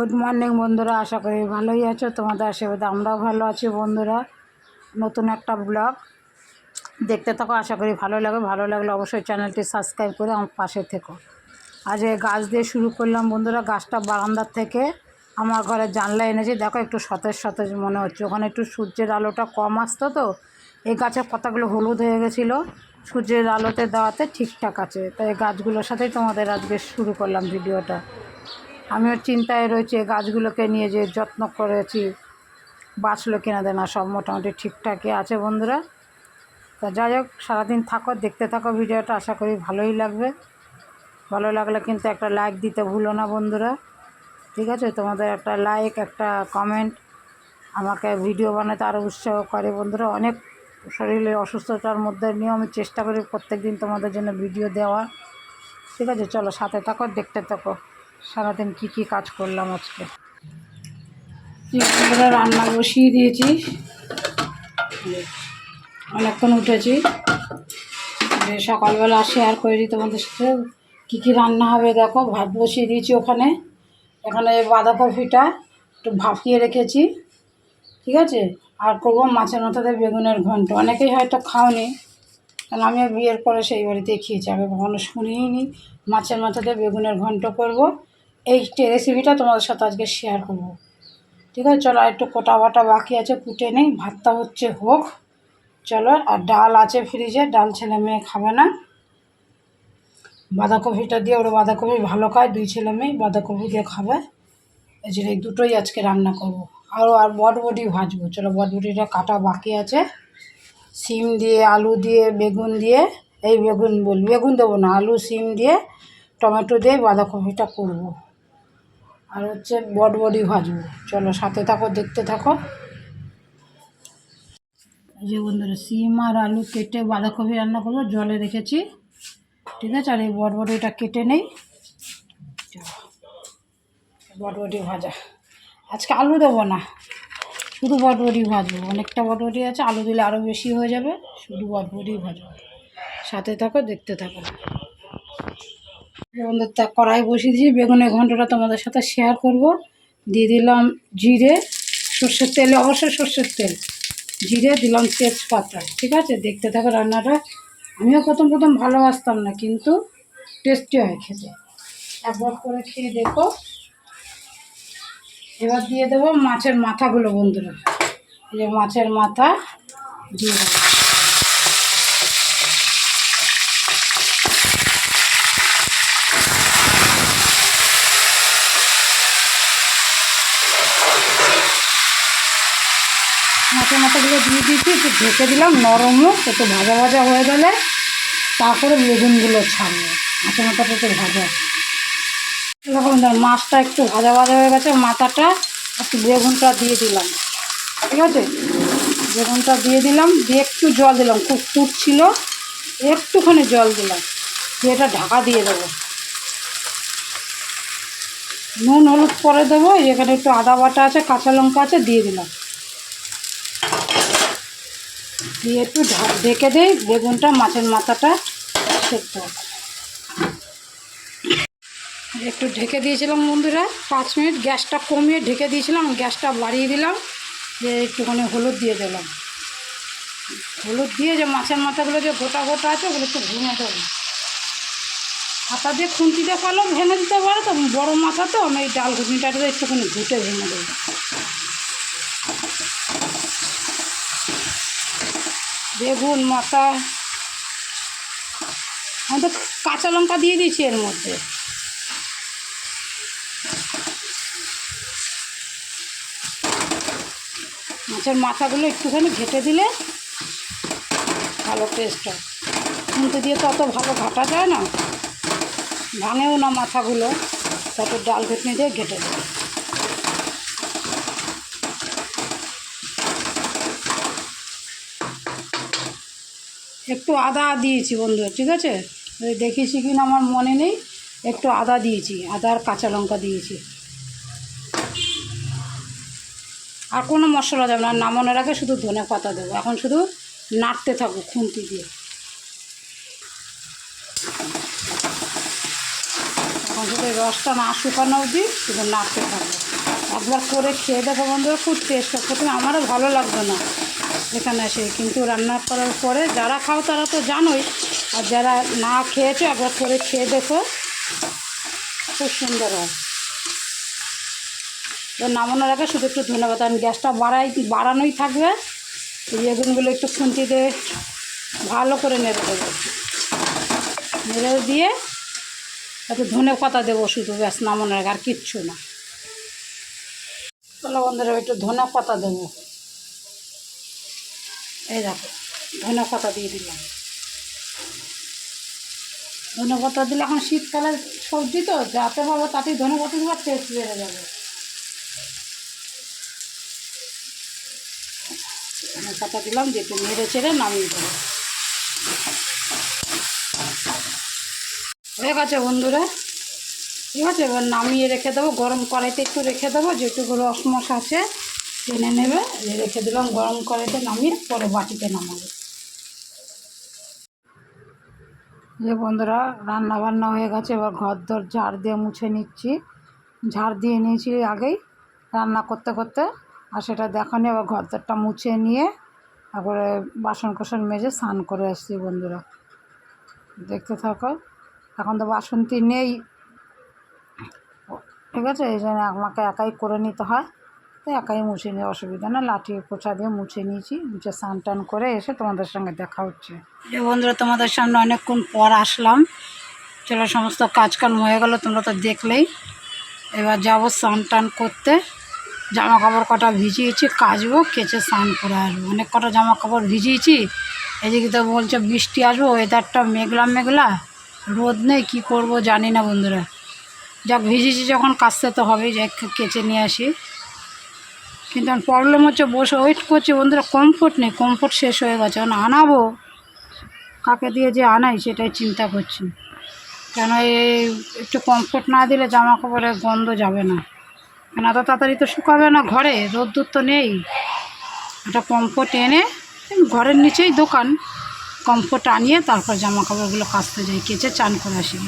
Good morning বন্ধুরা, আশা করি ভালোই আছো। তোমাদের আশীর্বাদে আমরাও ভালো আছি বন্ধুরা। নতুন একটা ব্লগ। দেখতে থাকো, আশা করি ভালো লাগে ভালো লাগলে অবশ্যই চ্যানেলটি সাবস্ক্রাইব করে আমার পাশে থেকো। আজ এই গাছ দিয়ে শুরু করলাম বন্ধুরা, গাছটা বারান্দার থেকে আমার ঘরে জানলা এনেছি। দেখো, একটু সতেজ সতেজ মনে হচ্ছে। ওখানে একটু সূর্যের আলোটা কম আসতো তো, এই গাছের পাতাগুলো হলুদ হয়ে গেছিল। সূর্যের আলোতে দেওয়াতে ঠিকঠাক আছে। তাই গাছগুলোর সাথেই তোমাদের আজকে শুরু করলাম ভিডিওটা। আমিও চিন্তায় রয়েছে গাছগুলোকে নিয়ে যে যত্ন করেছি। বাঁচলো কিনা দেনা সব মোটামুটি ঠিকঠাকই আছে বন্ধুরা। তা যাই হোক, সারাদিন থাকো, দেখতে থাকো ভিডিওটা, আশা করি ভালোই লাগবে। ভালো লাগলে কিন্তু একটা লাইক দিতে ভুলো না বন্ধুরা। ঠিক আছে, তোমাদের একটা লাইক একটা কমেন্ট আমাকে ভিডিও বানাতে আরও উৎসাহ করে বন্ধুরা। অনেক শরীরে অসুস্থতার মধ্যে নিয়েও আমি চেষ্টা করি প্রত্যেক দিন তোমাদের জন্য ভিডিও দেওয়া। ঠিক আছে, চলো সাথে থাকো, দেখতে থাকো। সারাদিন কি কি কাজ করলাম আজকে? রান্না বসিয়ে দিয়েছি। অনেকক্ষণ উঠেছি। সকালবেলা শেয়ার করে তোমাদের সাথে। কী কী রান্না হবে দেখো, ভাত বসিয়ে দিয়েছি ওখানে। এখানে বাঁধাকপিটা একটু ভাপিয়ে রেখেছি। ঠিক আছে? আর করব মাছের মাথাতে বেগুনের ঘন্ট। অনেকেই হয়তো খাওনি। কারণ আমিও বিয়ের পরে সেই বাড়িতে খেয়েছি। আমি কখনো শুনিই নি মাছের মাথাতে বেগুনের ঘন্ট করব। এই রেসিপিটা তোমাদের সাথে আজকে শেয়ার করব। ঠিক আছে, চলো আর একটু কোটা বাটা বাকি আছে, কুটে নেই, ভাতটা হচ্ছে হোক। চলো, আর ডাল আছে ফ্রিজে ডাল ছেলে মেয়ে খাবে না। বাঁধাকপিটা দিয়ে ওরা বাঁধাকপি ভালো খায়, দুই ছেলে মেয়ে বাঁধাকপি দিয়ে খাবে। এই যে এই দুটোই আজকে রান্না করব। আরও আর বটবটি ভাজবো। চলো, বটবটিটা কাটা বাকি আছে। সিম দিয়ে, আলু দিয়ে, বেগুন দিয়ে, এই বেগুন বল, বেগুন দেবো না, আলু সিম দিয়ে, টমেটো দিয়ে বাঁধাকপিটা করব। আর হচ্ছে বটবটি ভাজবো। চলো সাথে থাকো, দেখতে থাকো। এই যে বন্ধুরা, সিম আর আলু কেটে বাঁধাকপি রান্না করব, জলে রেখেছি। ঠিক আছে? আর এই বটবটিটা কেটে নেই। বটবটি ভাজা। আজকে আলু দেবো না, শুধু বটবটি ভাজবো। অনেকটা বটবটি আছে, আলু দিলে আরও বেশি হয়ে যাবে, শুধু বটবটি ভাজবো। সাথে থাকো, দেখতে থাকো। তা কড়াই বসিয়ে দিয়েছি। বেগুনের ঘন্টটা তোমাদের সাথে শেয়ার করব। দিয়ে দিলাম জিরে, সর্ষের তেলে, অবশ্যই সর্ষের তেল। জিরে, দিলাম তেজপাতা, ঠিক আছে? দেখতে থাকো রান্নাটা। আমিও প্রথম প্রথম ভালোবাসতাম না, কিন্তু টেস্টি হয় খেতে। একবার করে খেয়ে দেখো। এবার দিয়ে দেবো মাছের মাথাগুলো বন্ধুরা। এই যে মাছের মাথা দিয়ে দেবো। মাথাগুলো দিয়ে দিয়েছি, একটু ঢেকে দিলাম, নরম হোক, একটু ভাজা ভাজা হয়ে গেলে তারপরে বেগুনগুলো ছাড়বো মাছের মাথাটা একটু ভাজা। এরকম মাছটা একটু ভাজা ভাজা হয়ে গেছে, মাথাটা একটু বেগুনটা দিয়ে দিলাম। ঠিক আছে? বেগুনটা দিয়ে দিলাম, দিয়ে একটু জল দিলাম, খুব ফুটছিল একটুখানি জল দিলাম, দিয়ে এটা ঢাকা দিয়ে দেবো। নুন, হলুদ পরে দেবো এখানে একটু আদা বাটা আছে, কাঁচা লঙ্কা আছে, দিয়ে দিলাম। দিয়ে একটু ঢেকে দেই, বেগুনটা, মাছের মাথাটা সেদ্ধ। একটু ঢেকে দিয়েছিলাম বন্ধুরা, পাঁচ মিনিট গ্যাসটা কমিয়ে ঢেকে দিয়েছিলাম, গ্যাসটা বাড়িয়ে দিলাম যে একটুখানি হলুদ দিয়ে দিলাম। হলুদ দিয়ে যে মাছের মাথাগুলো যে গোটা গোটা আছে, ওগুলো একটু ভেঙে দেবো। হাতা দিয়ে খুন্তি দিয়ে পারলেও ভেঙে দিতে পারো তো, বড়ো মাথা তো, আমি এই ডাল ঘুটনিটাকে একটুখানি ঘুটে ভেঙে দেবো। বেগুন মাথা আমি তো কাঁচা লঙ্কা দিয়ে দিয়েছি এর মধ্যে। মাছের মাথাগুলো একটুখানি ঘেটে দিলে ভালো টেস্ট হয়। কিন্তু দিয়ে তো অত ভালো ঘাটা যায় না। ভাঙেও না মাথাগুলো, তারপর ডাল ঘুটনি দিয়ে ঘেটে দেবে একটু আদা দিয়েছি বন্ধু, ঠিক আছে? দেখিয়েছি কি না আমার মনে নেই, একটু আদা দিয়েছি, আদা আর কাঁচা লঙ্কা দিয়েছি। আর কোনো মশলা দেবো না নামানোর আগে শুধু ধনে পাতা দেবো, এখন শুধু নাড়তে থাকব খুন্তি দিয়ে। এখন শুধু রসটা না শুকানো অবধি শুধু নাড়তে থাকব। একবার করে খেয়ে দেখো বন্ধুরা, খুব টেস্ট প্রথমে আমারও ভালো লাগবে না। এখানে এসে কিন্তু রান্না করার পরে যারা খাও তারা তো জানোই। আর যারা না খেয়েছো একবার করে খেয়ে দেখো। খুব সুন্দর হয়। তো নামানোর আগে শুধু একটু ধন্যবাদ। আমি গ্যাসটা বাড়াই, বাড়ানোই থাকবে। বেগুনগুলো একটু খুন্তি দিয়ে ভালো করে নেড়ে দেবো। নেড়ে দিয়ে একটু ধনে পাতা দেবো শুধু, ব্যাস, নামানোর আগে আর কিচ্ছু না। চলো বন্ধুরা, একটু ধনে পাতা দেবো। এই দেখো, ধনে পাতা দিয়ে দিলাম। ধনে পাতা দিলে এখন শীতকালের সবজি তো, যাতে পাবো তাতেই ধনে পাতা দেওয়ার টেস্ট বেড়ে যাবে। ধনে পাতা দিলাম যে একটু নেড়ে নামিয়ে দেবো। হয়ে গেছে বন্ধুরা। ঠিক আছে, এবার নামিয়ে রেখে দেবো, গরম কড়াইতে একটু রেখে দেবো যেটুকু রসমস আছে। টেনে নেবে রেখে দিলাম, গরম কড়াইতে নামিয়ে পরে বাটিতে নামাবো। যে বন্ধুরা রান্না বান্না হয়ে গেছে, এবার ঘর দর ঝাড় দিয়ে মুছে নিচ্ছি। ঝাড় দিয়ে নিয়েছি আগেই রান্না করতে করতে, আর সেটা দেখানি এবার ঘর দরটা মুছে নিয়ে তারপরে বাসন কোসন মেজে স্নান করে আসছি বন্ধুরা। দেখতে থাকো, এখন তো বাসন্তী নেই। ঠিক আছে, এই জন্য আমাকে একাই করে নিতে হয়। তো একাই মুছে নিয়ে অসুবিধা না, লাঠি পোছা দিয়ে মুছে নিয়েছি মুছে স্নান টান করে এসে তোমাদের সঙ্গে দেখা হচ্ছে। বন্ধুরা, তোমাদের সামনে অনেকক্ষণ পর আসলাম। চলো, সমস্ত কাজকর্ম হয়ে গেলো, তোমরা তো দেখলেই। এবার যাব স্নান টান করতে। জামা কাপড় কটা ভিজিয়েছি, কাচবো, কেচে স্নান করে আসব। অনেক কটা জামা কাপড় ভিজিয়েছি, এদিকে তো বলছে বৃষ্টি আসব ওয়েদারটা মেঘলা মেঘলা। রোদ নেই, কী করব জানি না বন্ধুরা। যাক, ভিজিয়েছি যখন, কাচতে তো হবেই, যাই কেচে নিয়ে আসি। কিন্তু আমার প্রবলেম হচ্ছে, বসে ওয়েট করছি, বন্ধুরা কমফোর্ট নেই কমফোর্ট শেষ হয়ে গেছে। এখন আনাবো। কাকে দিয়ে যে আনাই সেটাই চিন্তা করছি। কেন এই একটু কমফোর্ট না দিলে জামা কাপড়ের গন্ধ যাবে না। কেন এত তাড়াতাড়ি তো শুকাবে না ঘরে? রোদ্দুর তো নেই। একটা কমফোর্ট এনে ঘরের নিচেই দোকান। কমফোর্ট আনিয়ে তারপর জামা কাপড়গুলো কাচতে যাই, কেচে চান করে আসি।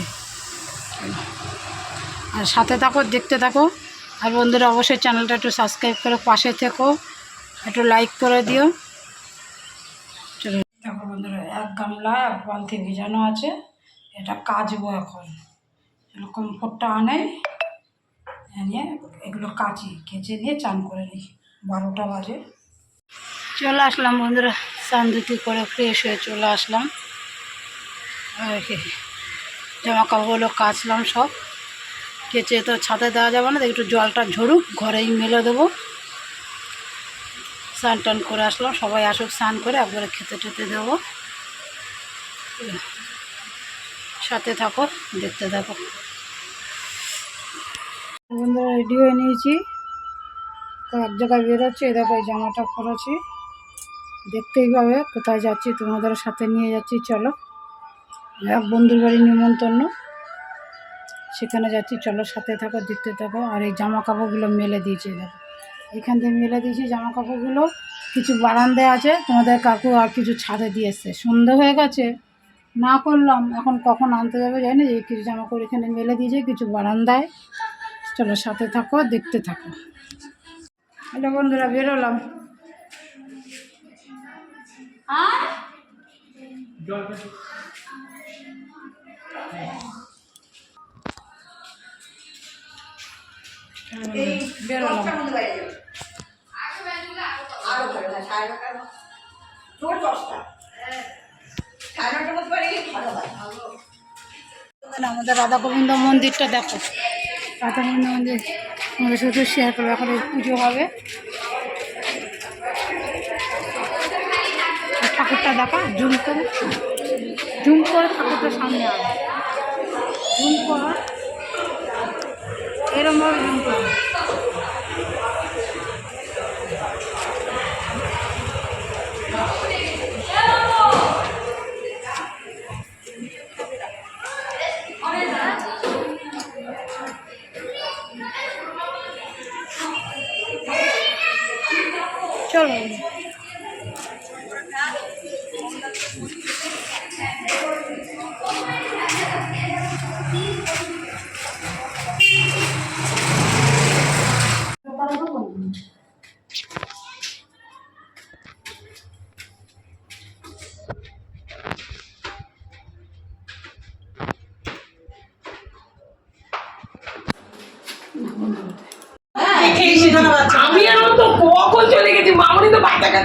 আর সাথে থাকো দেখতে থাকো আর বন্ধুরা অবশ্যই চ্যানেলটা একটু সাবস্ক্রাইব করে পাশে থেকো, একটু লাইক করে দিও। চলো, দেখো বন্ধুরা, এক গামলা, এক বালতি ভিজানো আছে। এটা কাচবো এখন। চলো কমফোর্টটা আনে নিয়ে এগুলো কাচি, কেচে নিয়ে চান করে নিই। বারোটা বাজে। চলে আসলাম বন্ধুরা, স্নান ধুতি করে ফ্রেশ হয়ে চলে আসলাম। আর কি জামা কাপড়গুলো কাচলাম সব। কেচে তো ছাদে দেওয়া যাবে না একটু জলটা ঝরুক, ঘরেই মেলে দেবো। স্নান টান করে আসলাম, সবাই আসুক, স্নান করে একবারে খেতে টেতে দেবো। সাথে থাকো, দেখতে থাকো। বন্ধুরা, রেডি হয়ে নিয়েছি। তো এক জায়গায় বেরোচ্ছি, এই দেখো জামাটা পরেছি। দেখতেই পাবে, কোথায় যাচ্ছি তোমাদের সাথে নিয়ে যাচ্ছি, চলো। এক বন্ধুর বাড়ি নিমন্ত্রণ। সেখানে যাচ্ছি, চলো সাথে থাকো, দেখতে থাকো। আর এই জামা কাপড়গুলো মেলে দিয়েছি দেখো। এখান থেকে মেলে দিয়েছি জামা কাপড়গুলো কিছু বারান্দায় আছে, তোমাদের কাকু আর কিছু ছাদে দিয়ে এসছে। সন্ধে হয়ে গেছে, না করলাম। এখন কখন আনতে যাবে জানি না, এই কিছু জামা কাপড় এখানে মেলে দিয়েছে, কিছু বারান্দায়। চলো সাথে থাকো, দেখতে থাকো। হ্যালো বন্ধুরা বেরোলাম এই আমাদের রাধা গোবিন্দ মন্দিরটা দেখো। রাধা গোবিন্দ মন্দির আমাদের শুধু শেয়ার করব এখন পুজো হবে। ঠাকুরটা দেখা জুম করে জুম করে ঠাকুরটা সামনে আনো। জুম কর এরমভাবে জুম করো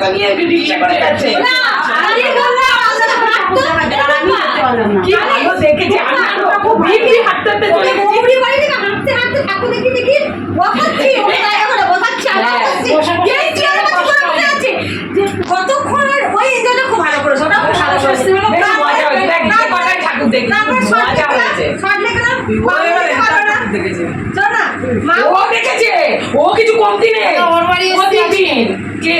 নিয়ে রিক্সা করে গেছে কি ভালো দেখেছি আমি তো হাঁটতে হাঁটতে চলে গেছি ও কিছু কমতি নেই। ওর বাড়ি প্রতিদিন কে?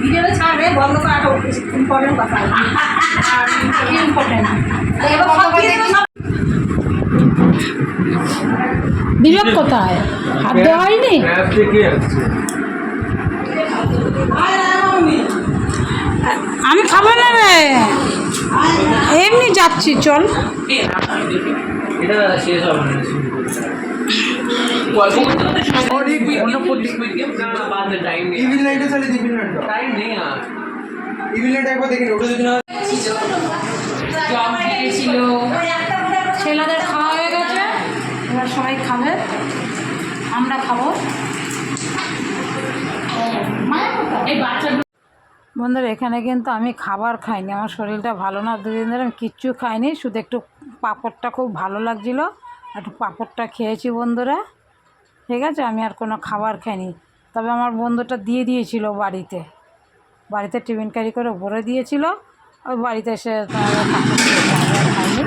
ভিডিওটা ছাড়বে বন্ধ করা ইম্পর্টেন্ট কথা। ইম্পর্টেন্ট এবার সব দিয়ে দেবো, সব বিবেক কোথায়? হাত দেওয়া হয়নি? আমি খাব না রে এমনি যাচ্ছি চল। এটা শেষ হবে না ইভিল নাইটে চলে ইভিল নাইট টাইম নেই। ইভিল নাইট একবার ওটা যদি ছেলেদের খাওয়া হয়ে গেছে। এবার সবাই খাবে। আমরা খাব। এই বাচ্চা বন্ধুরা, এখানে কিন্তু আমি খাবার খাইনি। আমার শরীরটা ভালো না, দুদিন ধরে আমি কিচ্ছু খাইনি। শুধু একটু পাঁপড়টা খুব ভালো লাগছিল। একটু পাঁপড়টা খেয়েছি বন্ধুরা। ঠিক আছে, আমি আর কোনো খাবার খাইনি। তবে আমার বন্ধুটা দিয়ে দিয়েছিল বাড়িতে। বাড়িতে টিফিন ক্যারি করে উপরে দিয়েছিল। ওই বাড়িতে এসে খাইনি।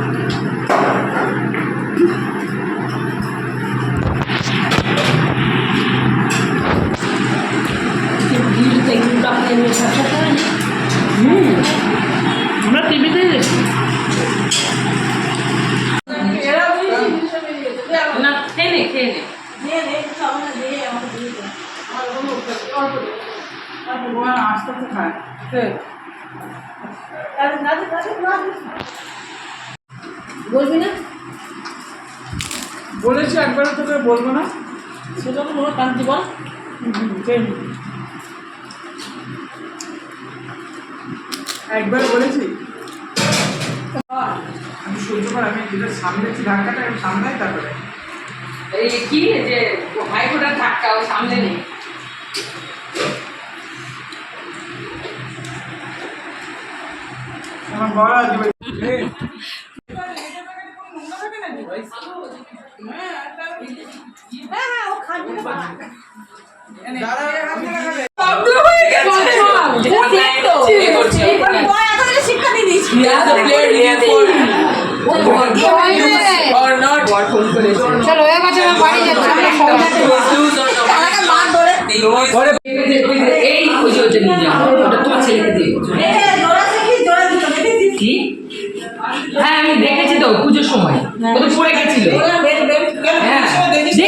আমরা টিভিতে দেখি। না খেয়ে নে খেয়ে নে। বলবি না বলেছি একবার তোকে বলব না। সেটা তো মনে কান্তি বল। একবার বলেছি? আমি সহ্য কর আমি যেটা সামলেছি ধাক্কাটা আমি সামলাই তারপরে। এই কি যে হাইকোর্টের ধাক্কা ওই সামনে নেই। আমার বড় আছে ভাই পাগল দিত দেখেছিস কি হ্যাঁ আমি দেখেছি তো পুজোর সময়। ও তো? পড়ে গেছিল দেখেছি তো? দেখেছি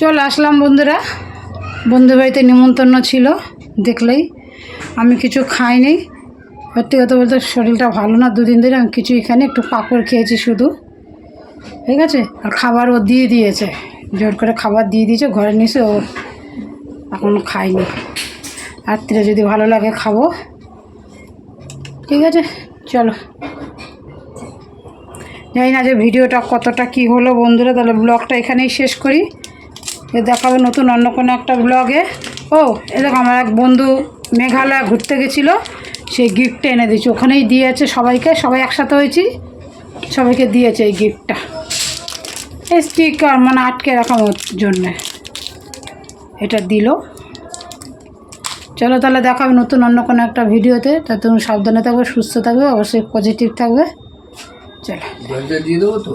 চলে আসলাম বন্ধুরা। বন্ধু বাড়িতে নিমন্ত্রণ ছিল, দেখলেই আমি কিছু খাইনি। সত্যি কথা বলতে শরীরটা ভালো না, দুদিন ধরে আমি কিছু এখানে একটু পাঁপড় খেয়েছি শুধু। ঠিক আছে? আর খাবার ও দিয়ে দিয়েছে। জোর করে খাবার দিয়ে দিয়েছে, ঘরে নিয়েছে, ও এখনও খাইনি রাত্রে যদি ভালো লাগে খাব। ঠিক আছে? চলো। জানি না যে ভিডিওটা কতটা কি হলো বন্ধুরা, তাহলে ব্লগটা এখানেই শেষ করি। এ দেখাবো নতুন অন্য কোনো একটা ব্লগে ও, এ দেখো আমার এক বন্ধু মেঘালয় ঘুরতে গেছিল সেই গিফটটা এনে দিয়েছি। ওখানেই দিয়েছে সবাইকে, সবাই একসাথে হয়েছি, সবাইকে দিয়েছে এই গিফটটা এই স্টিকার মানে আটকে রাখার জন্যে। এটা দিল। চলো তাহলে দেখাবে নতুন অন্য কোনো একটা ভিডিওতে। তা তুমি সাবধানে থাকবে, সুস্থ থাকবে, অবশ্যই পজিটিভ থাকবে। চলো। দিয়ে দেবো তো?